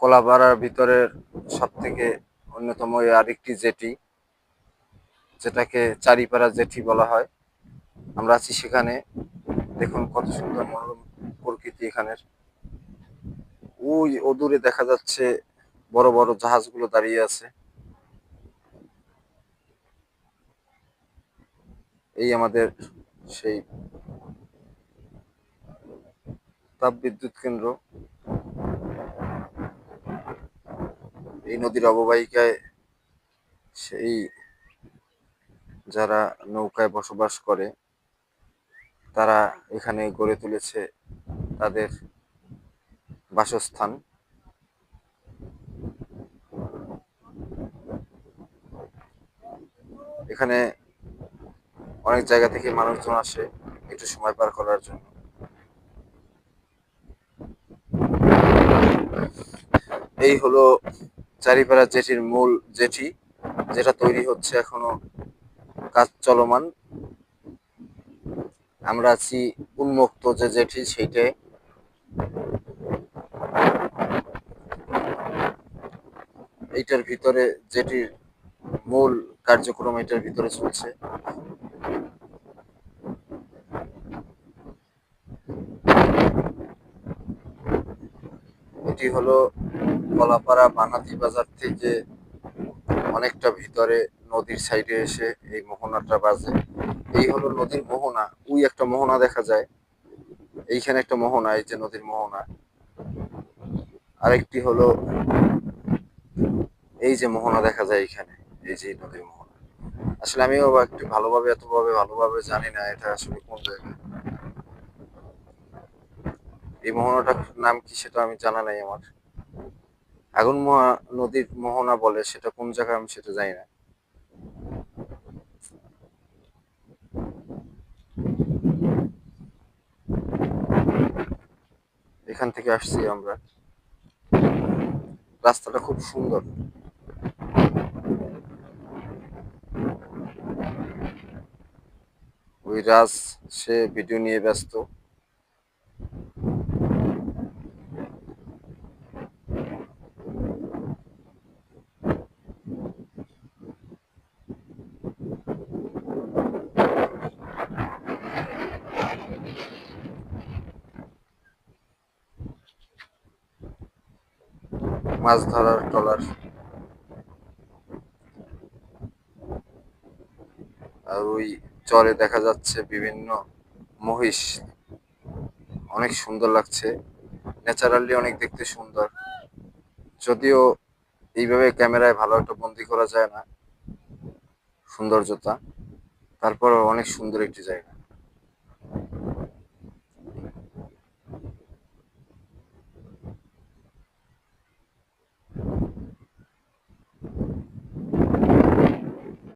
কলাপাড়ার ভিতরের সব থেকে অন্যতম আরেকটি জেটি, যেটাকে চারিপাড়া জেটি বলা হয়। আমরা আছি সেখানে। দেখুন কত সুন্দর মনোরম প্রকৃতি এখানের। ওই অদূরে দেখা যাচ্ছে বড় বড় জাহাজগুলো দাঁড়িয়ে আছে। এই আমাদের সেই তাপবিদ্যুৎ কেন্দ্র। এই নদীর অববাহিকায় সেই যারা নৌকায় বসবাস করে, তারা এখানে গড়ে তুলেছে তাদের বাসস্থান। এখানে অনেক জায়গা থেকে মানুষজন আসে একটু সময় পার করার জন্য। এই হলো চারিপাড়া জেটির মূল জেটি, যেটা তৈরি হচ্ছে এখনও কাজ চলমান। আমরা আছি উন্মুক্ত যে জেটি সেইটাই এইটার ভিতরে যেটির মূল কার্যক্রম এটার ভিতরে চলছে। এটি হলো কলাপাড়া, বানাতি বাজার থেকে অনেকটা ভিতরে নদীর সাইডে এসে এই মোহনাটা বাজে। এই হলো নদীর মোহনা। ওই একটা মোহনা দেখা যায়। এইখানে একটা মোহনা, এই যে নদীর মোহনা। আরেকটি হলো এই যে মোহনা দেখা যায় এখানে এই যে নদীর মোহনা। আসলে আমিও একটু ভালোভাবে, এতভাবে, ভালোভাবে জানি না এটা আসলে কোন জায়গা। এই মোহনাটার নাম কি সেটা আমি জানা নাই আমার। আগুন মোহা, নদীর মোহনা বলে সেটা কোন জায়গায় আমি সেটা জানি না। এখান থেকে আসছি আমরা। রাস্তাটা খুব সুন্দর। ওই রাজ, সে ভিডিও নিয়ে ব্যস্ত। মাছ ধরার ট্রলার। আর ওই চরে দেখা যাচ্ছে বিভিন্ন মহিষ। অনেক সুন্দর লাগছে। ন্যাচারালি অনেক দেখতে সুন্দর। যদিও এইভাবে ক্যামেরায় ভালো একটা বন্দি করা যায় না। সৌন্দর্যতা। তারপরও অনেক সুন্দর একটি জায়গা।